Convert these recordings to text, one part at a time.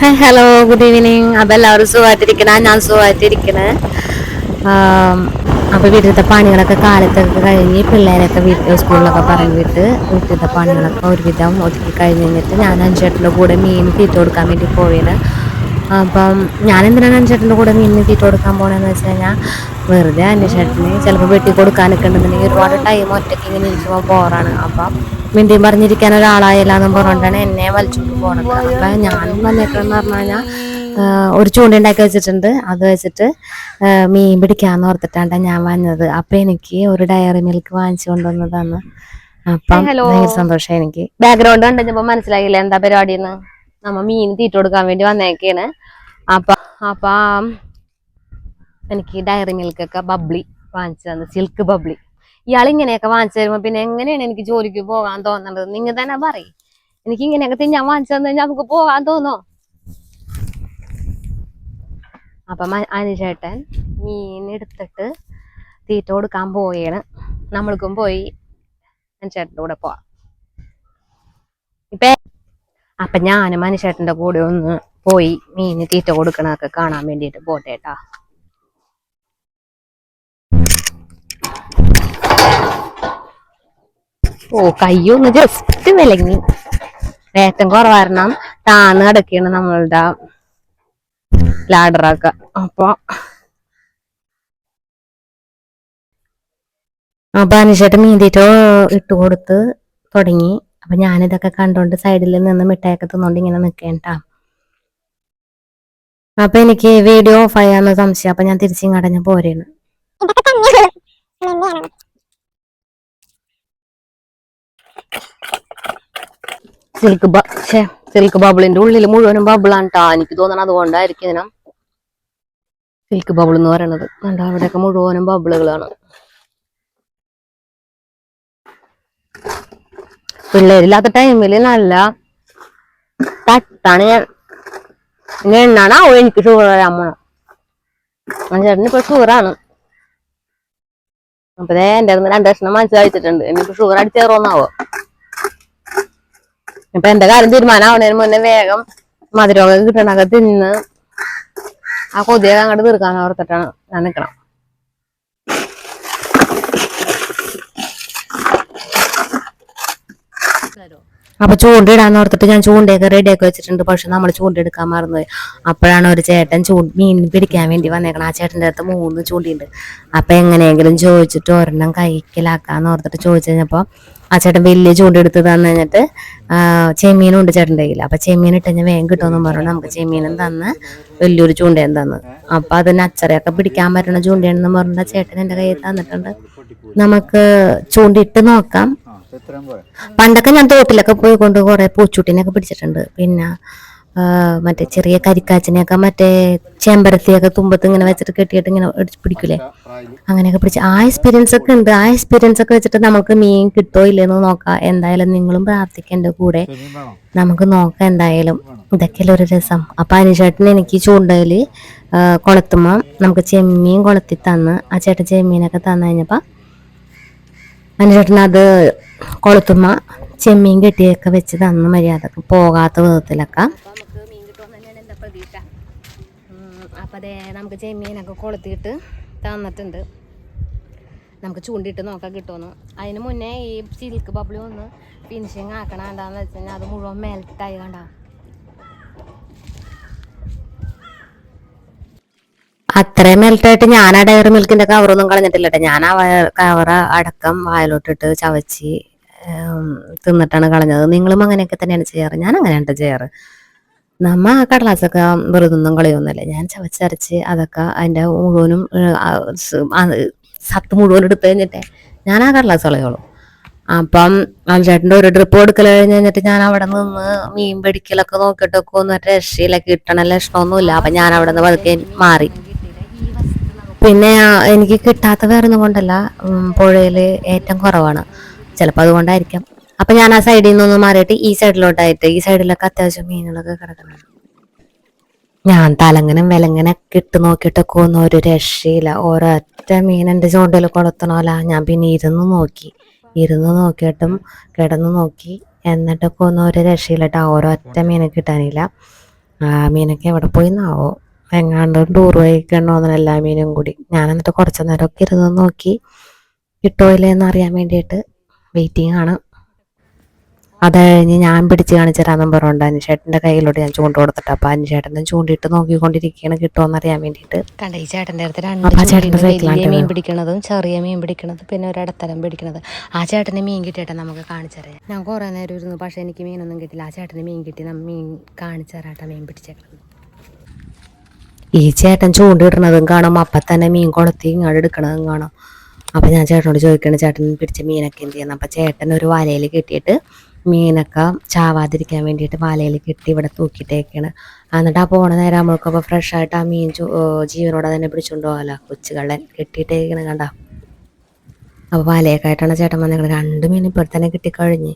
Hello good evening അപ്പം എല്ലാവരും സുഖമായിട്ടിരിക്കണ. ഞാൻ സുഖമായിട്ടിരിക്കണേ. അപ്പോൾ വീട്ടിലത്തെ പണികളൊക്കെ കാലത്തൊക്കെ കഴിഞ്ഞ് പിള്ളേരൊക്കെ വീട്ടിൽ സ്കൂളിലൊക്കെ പറഞ്ഞു വിട്ട് വീട്ടിലത്തെ പണികളൊക്കെ ഒരുവിധം ഒതുക്കി കഴിഞ്ഞ് കഴിഞ്ഞിട്ട് ഞാൻ അഞ്ചേട്ടന്റെ കൂടെ മീൻ തീറ്റ കൊടുക്കാൻ വേണ്ടി പോയത് അപ്പം ഞാൻ എന്തിനാണ് അഞ്ചേട്ടന്റെ കൂടെ മീനിന് തീറ്റ കൊടുക്കാൻ പോകണമെന്ന് വെച്ച് കഴിഞ്ഞാൽ വെറുതെ അന്വേഷണത്തിന് ചിലപ്പോൾ വെട്ടി കൊടുക്കാനൊക്കെ ഉണ്ടെന്നുണ്ടെങ്കിൽ ഒരുപാട് ടൈം ഒറ്റയ്ക്ക് ഇങ്ങനെ ഇരിക്കുമ്പോൾ ബോറാണ് അപ്പം മിണ്ടിയും പറഞ്ഞിരിക്കാൻ ഒരാളായില്ല എന്ന് പറഞ്ഞുകൊണ്ടാണ് എന്നെ വലിച്ചുകൊണ്ട് പോണത്. അപ്പം ഞാൻ വന്നേക്കണെന്ന് പറഞ്ഞു കഴിഞ്ഞാൽ ഒരു ചൂണ്ട ഉണ്ടാക്കി വെച്ചിട്ടുണ്ട്. അത് വെച്ചിട്ട് മീൻ പിടിക്കാന്ന് ഓർത്തിട്ടാണ് ഞാൻ വന്നത്. അപ്പം എനിക്ക് ഒരു ഡയറി മിൽക്ക് വാങ്ങിച്ചു കൊണ്ടുവന്നതാണ്. അപ്പം. ഭയങ്കര സന്തോഷം എനിക്ക്. ബാക്ക്ഗ്രൗണ്ട് കണ്ടപ്പോ മനസ്സിലായില്ല എന്താ പരിപാടിന്ന് നമ്മ മീൻ തീറ്റ കൊടുക്കാൻ വേണ്ടി വന്നേക്കാണ്. അപ്പൊ അപ്പൊ എനിക്ക് ഡയറി മിൽക്കൊക്കെ ബബ്ലി വാങ്ങിച്ചു തന്നു സിൽക്ക് ബബ്ലി ഇയാൾ ഇങ്ങനെയൊക്കെ വാങ്ങിച്ചു തരുമ്പോൾ പിന്നെ എങ്ങനെയാണ് എനിക്ക് ജോലിക്ക് പോകാൻ തോന്നുന്നത് നിങ്ങൾ തന്നെ പറയും. എനിക്ക് ഇങ്ങനെയൊക്കെ ഞാൻ വാങ്ങിച്ചു തന്നു നമുക്ക് പോകാൻ തോന്നോ? അപ്പൊ അനുചേട്ടൻ മീൻ എടുത്തിട്ട് തീറ്റ കൊടുക്കാൻ പോവുകയാണ് നമ്മൾക്കും പോയി അനുചേട്ടന്റെ കൂടെ പോവാം. ഇപ്പൊ അപ്പൊ ഞാനും അനുചേട്ടന്റെ കൂടെ ഒന്ന് പോയി മീന് തീറ്റ കൊടുക്കണതൊക്കെ കാണാൻ വേണ്ടിയിട്ട് പോട്ടെ ഓ കയ്യൊന്ന് ജസ്റ്റ് വിലങ്ങി നേട്ടം കുറവാരണം താന്ന് കിടക്കാണ് നമ്മളുടെ ലാഡറൊക്കെ. അപ്പൊ അപ്പൊ അനുഷേട്ടൻ തീറ്റ ഇട്ട് കൊടുത്ത് തുടങ്ങി. അപ്പൊ ഞാനിതൊക്കെ കണ്ടോണ്ട് സൈഡിൽ നിന്ന് മിഠായൊക്കെ തിന്നോണ്ട് ഇങ്ങനെ നിൽക്കേണ്ട അപ്പൊ എനിക്ക് വീഡിയോ ഓഫ് ആയാന്ന് സംശയം. അപ്പൊ ഞാൻ തിരിച്ചിങ്ങടഞ്ഞ് പോരേണ് സിൽക്ക് സിൽക്ക് ബബിളിന്റെ ഉള്ളിൽ മുഴുവനും ബബിളാണ് ട്ടാ. എനിക്ക് തോന്നണം അതുകൊണ്ടായിരിക്കും ഇതിനാ. സിൽക്ക് ബബിൾ എന്ന് പറയണത്. കണ്ടോ? അവിടെയൊക്കെ മുഴുവനും ബബിളുകളാണ് പിള്ളേരില്ലാത്ത ടൈമിൽ നല്ല തട്ടാണ് ഞാൻ. എണ്ണാണാവോ എനിക്ക് ഷുഗർ വരാൻ പോണം. ചേട്ടന് ഇപ്പൊ ഷുഗറാണ് അപ്പൊ എന്റെ രണ്ട് കഷ്ണം മനസ്സിൽ കഴിച്ചിട്ടുണ്ട്. എനിക്ക് ഷുഗർ അടിച്ചേറോന്നാവോ അപ്പൊ എന്റെ കാര്യം തീരുമാനമാവണേന് മുന്നേ വേഗം മധുരമൊക്കെ കിട്ടണൊക്കെ തിന്ന് ആ കൊതിയൊക്കെ അങ്ങോട്ട് തീർക്കാൻ ഓർത്തിട്ടാണ് ഞാൻ നിക്കണം അപ്പൊ ചൂണ്ടയിടാന്ന് ഓർത്തിട്ട് ഞാൻ ചൂണ്ടയൊക്കെ റെഡിയാക്കി വെച്ചിട്ടുണ്ട്. പക്ഷെ നമ്മൾ ചൂണ്ടെടുക്കാൻ മറന്നുപോയി. അപ്പോഴാണ് ഒരു ചേട്ടൻ ചൂ മീൻ പിടിക്കാൻ വേണ്ടി വന്നേക്കണം. ആ ചേട്ടന്റെ അടുത്ത് മൂന്ന് ചൂണ്ടിയുണ്ട്. അപ്പൊ എങ്ങനെയെങ്കിലും ചോദിച്ചിട്ട് ഒരെണ്ണം കൈക്കലാക്കാന്ന് ഓർത്തിട്ട് ചോദിച്ചു കഴിഞ്ഞപ്പോ ആ ചേട്ടൻ വലിയ ചൂണ്ടെടുത്ത് തന്നു കഴിഞ്ഞിട്ട് ചെമ്മീനുണ്ട് ചേട്ടന്റെ കയ്യിൽ. അപ്പൊ ചെമ്മീൻ ഇട്ട് കഴിഞ്ഞാൽ വേഗം കിട്ടുമെന്ന് പറഞ്ഞു. നമുക്ക് ചെമ്മീനും തന്ന് വലിയൊരു ചൂണ്ടയും തന്ന്. അപ്പൊ അതിന് അച്ചറയൊക്കെ പിടിക്കാൻ പറ്റുന്ന ചൂണ്ടയാണെന്ന് പറഞ്ഞിട്ട് ചേട്ടൻ എന്റെ കയ്യിൽ തന്നിട്ടുണ്ട്. നമുക്ക് ചൂണ്ടിട്ട് നോക്കാം. പണ്ടൊക്കെ ഞാൻ തോട്ടിലൊക്കെ പോയി കൊണ്ട് കുറെ പൂച്ചൂട്ടിനെയൊക്കെ പിടിച്ചിട്ടുണ്ട്. പിന്നെ മറ്റേ ചെറിയ കരിക്കാച്ചിനെയൊക്കെ മറ്റേ ചെമ്പരത്തിയൊക്കെ തുമ്പത്ത് ഇങ്ങനെ വെച്ചിട്ട് കെട്ടിയിട്ട് ഇങ്ങനെ പിടിക്കൂലേ? അങ്ങനെയൊക്കെ പിടിച്ച്. ആ എക്സ്പീരിയൻസ് ഒക്കെ ഉണ്ട്. ആ എക്സ്പീരിയൻസ് ഒക്കെ വെച്ചിട്ട് നമുക്ക് മീൻ കിട്ടോ ഇല്ലെന്ന് നോക്കാം. എന്തായാലും നിങ്ങളും പ്രാർത്ഥിക്കേണ്ട കൂടെ. നമുക്ക് നോക്കാം എന്തായാലും. ഇതൊക്കെയല്ലേ ഒരു രസം. അപ്പൊ അനുചേട്ടൻ എനിക്ക് ചൂണ്ടയിൽ ആ, കൊളത്തുമ്പോ നമുക്ക് ചെമ്മീൻ കൊളത്തി തന്ന് ആ ചേട്ടൻ ചെമ്മീനൊക്കെ തന്നു കഴിഞ്ഞപ്പോ അനുചേട്ടൻ അത് കൊളുത്തുമ്മ ചെമ്മീൻ കെട്ടിയൊക്കെ വെച്ച് തന്ന മര്യാദ പോകാത്ത വിധത്തിലൊക്കെ. നമുക്ക് മീൻ ചെമ്മീനൊക്കെ കൊളുത്തിയിട്ട് തന്നിട്ടുണ്ട്. നമുക്ക് ചൂണ്ടിയിട്ട് നോക്കാൻ കിട്ടുമെന്ന്. അതിന് മുന്നേ ഈ സിൽക്ക് പബ്ലി ഒന്ന് ഫിനിഷിങ് ആക്കണ എന്താണെന്ന് വെച്ച് കഴിഞ്ഞാൽ അത് മുഴുവൻ മെൽറ്റായി കണ്ട. അത്രയും മെൽട്ടായിട്ട് ഞാൻ ആ ഡയറി മിൽക്കിന്റെ കവറൊന്നും കളഞ്ഞിട്ടില്ല കേട്ടോ ഞാൻ ആ കവറ അടക്കം വായലോട്ടിട്ട് ചവച്ച് തിന്നിട്ടാണ് കളഞ്ഞത്. നിങ്ങളും അങ്ങനെയൊക്കെ തന്നെയാണ് ചെയ്യാറ്. ഞാൻ അങ്ങനെയാണ് ചെയ്യാറ്. നമ്മ ആ കടലാസൊക്കെ വെറുതെ ഒന്നും കളയൊന്നുമില്ല. ഞാൻ ചവച്ചരച്ച് അതൊക്കെ അതിന്റെ മുഴുവനും സത്ത് മുഴുവൻ എടുത്ത് കഴിഞ്ഞിട്ടേ ഞാൻ ആ കടലാസ് കളയോളൂ അപ്പം ചേട്ടന്റെ ഒരു ട്രിപ്പ് കൊടുക്കൽ കഴിഞ്ഞ് കഴിഞ്ഞിട്ട് ഞാൻ അവിടെ നിന്ന് മീൻ പിടിക്കലൊക്കെ നോക്കിയിട്ടൊക്കെ ഒന്നും രക്ഷയിലൊക്കെ കിട്ടണ ലക്ഷണമൊന്നുമില്ല. അപ്പൊ ഞാൻ അവിടെ നിന്ന് പതുക്കെ മാറി. പിന്നെ എനിക്ക് കിട്ടാത്ത വേറൊന്നും കൊണ്ടല്ല. പുഴയിൽ ഏറ്റവും കുറവാണ്. ചിലപ്പോൾ അതുകൊണ്ടായിരിക്കാം. അപ്പൊ ഞാൻ ആ സൈഡിൽ നിന്നൊന്ന് മാറിയിട്ട് ഈ സൈഡിലോട്ടായിട്ട് ഈ സൈഡിലൊക്കെ അത്യാവശ്യം മീനുകളൊക്കെ കിടക്കണം ഞാൻ തലങ്ങനും വിലങ്ങനെ കിട്ടു നോക്കിയിട്ടൊക്കെ ഒന്നും ഒരു രക്ഷയില്ല. ഒരൊറ്റ മീൻ എന്റെ ചൂണ്ടയിൽ കൊളുത്തണോല. ഞാൻ പിന്നെ ഇരുന്ന് നോക്കി. ഇരുന്ന് നോക്കിയിട്ടും കിടന്ന് നോക്കി. എന്നിട്ടൊക്കെ ഒന്നും ഒരു രക്ഷയില്ല കേട്ടോ ഒരൊറ്റ മീനെ കിട്ടാനില്ല. മീനൊക്കെ എവിടെ പോയി എന്നാവോ എങ്ങാണ്ട് ടൂർ പോയിക്കണോന്ന് എല്ലാ മീനും കൂടി. ഞാൻ എന്നിട്ട് കുറച്ച് നേരമൊക്കെ ഇരുന്ന് നോക്കി. കിട്ടോ എന്ന് അറിയാൻ വേണ്ടിയിട്ട് വെയിറ്റിംഗ് ആണ്. അത് കഴിഞ്ഞ് ഞാൻ പിടിച്ച് കാണിച്ചു തരാമെന്നും പറഞ്ഞുകൊണ്ട് അനുചേട്ടന്റെ കയ്യിലോട്ട് ഞാൻ ചൂണ്ട കൊടുത്തിട്ട് അപ്പോൾ അനുചേട്ടനും ചൂണ്ടിയിട്ട് നോക്കിക്കൊണ്ടിരിക്കുകയാണ് കിട്ടുമോന്ന് അറിയാൻ വേണ്ടിയിട്ട്. കണ്ട ഈ ചേട്ടന്റെ അടുത്ത് രണ്ട് വലിയ മീൻ. പിടിക്കണതും ചെറിയ മീൻ പിടിക്കണത് പിന്നെ ഒരു ഇടത്തരം പിടിക്കണത്. ആ ചേട്ടന് മീൻ കിട്ടിയിട്ട് നമുക്ക് കാണിച്ചു തരാം. ഞാൻ കുറേ നേരം ഇരുന്നു പക്ഷേ എനിക്ക് മീനൊന്നും കിട്ടില്ല ആ ചേട്ടന് മീൻ കിട്ടി നമ്മൾ മീൻ കാണിച്ചു തരാട്ടാ മീൻ പിടിച്ചേക്കണത്. ഈ ചേട്ടൻ ചൂണ്ടിടുന്നതും കാണാം. അപ്പം തന്നെ മീൻ കൊളുത്തി ഇങ്ങോട്ട് എടുക്കണതും കാണാം. അപ്പം ഞാൻ ചേട്ടനോട് ചോദിക്കണ ചേട്ടൻ പിടിച്ച മീനൊക്കെ എന്ത് ചെയ്യുന്നത് അപ്പം ചേട്ടൻ ഒരു വലയിൽ കെട്ടിയിട്ട് മീനൊക്കെ ചാവാതിരിക്കാൻ വേണ്ടിയിട്ട് വലയിൽ കെട്ടി ഇവിടെ തൂക്കിയിട്ടേക്കാണ്. എന്നിട്ട് ആ പോണ നേരം നമ്മൾക്കപ്പോൾ ഫ്രഷ് ആയിട്ട് ആ മീൻ ജീവനോടെ തന്നെ പിടിച്ചുകൊണ്ട് പോകാമല്ലോ കൊച്ചുകളെ കെട്ടിയിട്ടേക്കണ കണ്ട? അപ്പോൾ വലയൊക്കെ ആയിട്ടാണ് ചേട്ടൻ വന്നേക്കണത് രണ്ട് മീൻ ഇപ്പോൾ തന്നെ കിട്ടിക്കഴിഞ്ഞ്.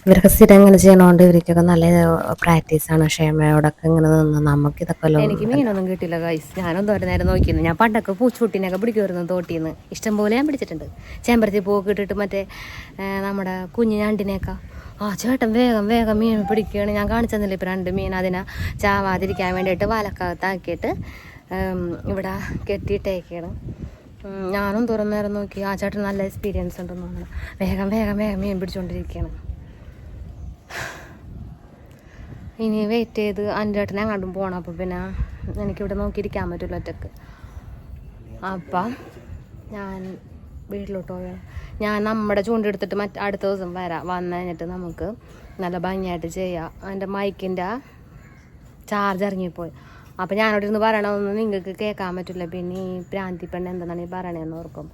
ആം, ഇവരൊക്കെ സ്ഥിരം ഇങ്ങനെ ചെയ്യണോണ്ട് ഇവർക്കൊക്കെ നല്ല പ്രാക്ടീസാണ്. ക്ഷേമയോടൊക്കെ ഇങ്ങനെ നിന്ന് നമുക്ക് ഇതൊക്കെ എനിക്ക് മീനൊന്നും കിട്ടില്ല ഗൈസ് ഞാനൊന്നും ഒരു നേരം നോക്കിയിരുന്നു. ഞാൻ പണ്ടൊക്കെ പൂച്ചൂട്ടിനൊക്കെ പിടിക്കുമായിരുന്നു തോട്ടിന്ന്. ഇഷ്ടം പോലെ ഞാൻ പിടിച്ചിട്ടുണ്ട്. ചേമ്പരത്തി പോക്ക് ഇട്ടിട്ട് മറ്റേ നമ്മുടെ കുഞ്ഞു ഞണ്ടിനെയൊക്കെ. ആ ചേട്ടൻ വേഗം വേഗം മീൻ പിടിക്കുകയാണ്. ഞാൻ കാണിച്ചു തന്നില്ല ഇപ്പം രണ്ട് മീൻ അതിനെ ചാവാതിരിക്കാൻ വേണ്ടിയിട്ട് വലക്കകത്താക്കിയിട്ട് ഇവിടെ കെട്ടിയിട്ടേക്കാണ്. ഞാനും തുറന്നേരം നോക്കി. ആ ചേട്ടൻ നല്ല എക്സ്പീരിയൻസ് ഉണ്ടെന്ന് തോന്നുന്നു. വേഗം വേഗം വേഗം മീൻ പിടിച്ചുകൊണ്ടിരിക്കുകയാണ് ഇനി വെയിറ്റ് ചെയ്ത് അഞ്ചേട്ടനെ അങ്ങോട്ടും പോകണം അപ്പോൾ പിന്നെ എനിക്കിവിടെ നോക്കിയിരിക്കാൻ പറ്റില്ല ഒറ്റയ്ക്ക്. അപ്പം ഞാൻ വീട്ടിലോട്ട് പോകണം ഞാൻ നമ്മുടെ ചൂണ്ടെടുത്തിട്ട് മറ്റ് അടുത്ത ദിവസം വരാം. വന്നു കഴിഞ്ഞിട്ട് നമുക്ക് നല്ല ഭംഗിയായിട്ട് ചെയ്യാം. എന്റെ മൈക്കിന്റെ ചാർജ് ഇറങ്ങിപ്പോയി. അപ്പം ഞാനോട് ഇരുന്ന് പറയണമെന്ന് നിങ്ങൾക്ക് കേൾക്കാൻ പറ്റില്ല പിന്നെ ഈ പ്രാന്തി പെണ്ണ് എന്താണെന്ന് ഈ പറയണതെന്ന് ഓർക്കും.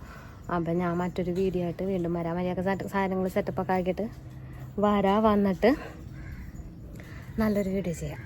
അപ്പം ഞാൻ മറ്റൊരു വീഡിയോ ആയിട്ട് വീണ്ടും വരാം. മര്യാദ സാധനങ്ങൾ സെറ്റപ്പൊക്കെ ആക്കിയിട്ട് വരാം. വന്നിട്ട് നല്ലൊരു വീഡിയോ ചെയ്യാം.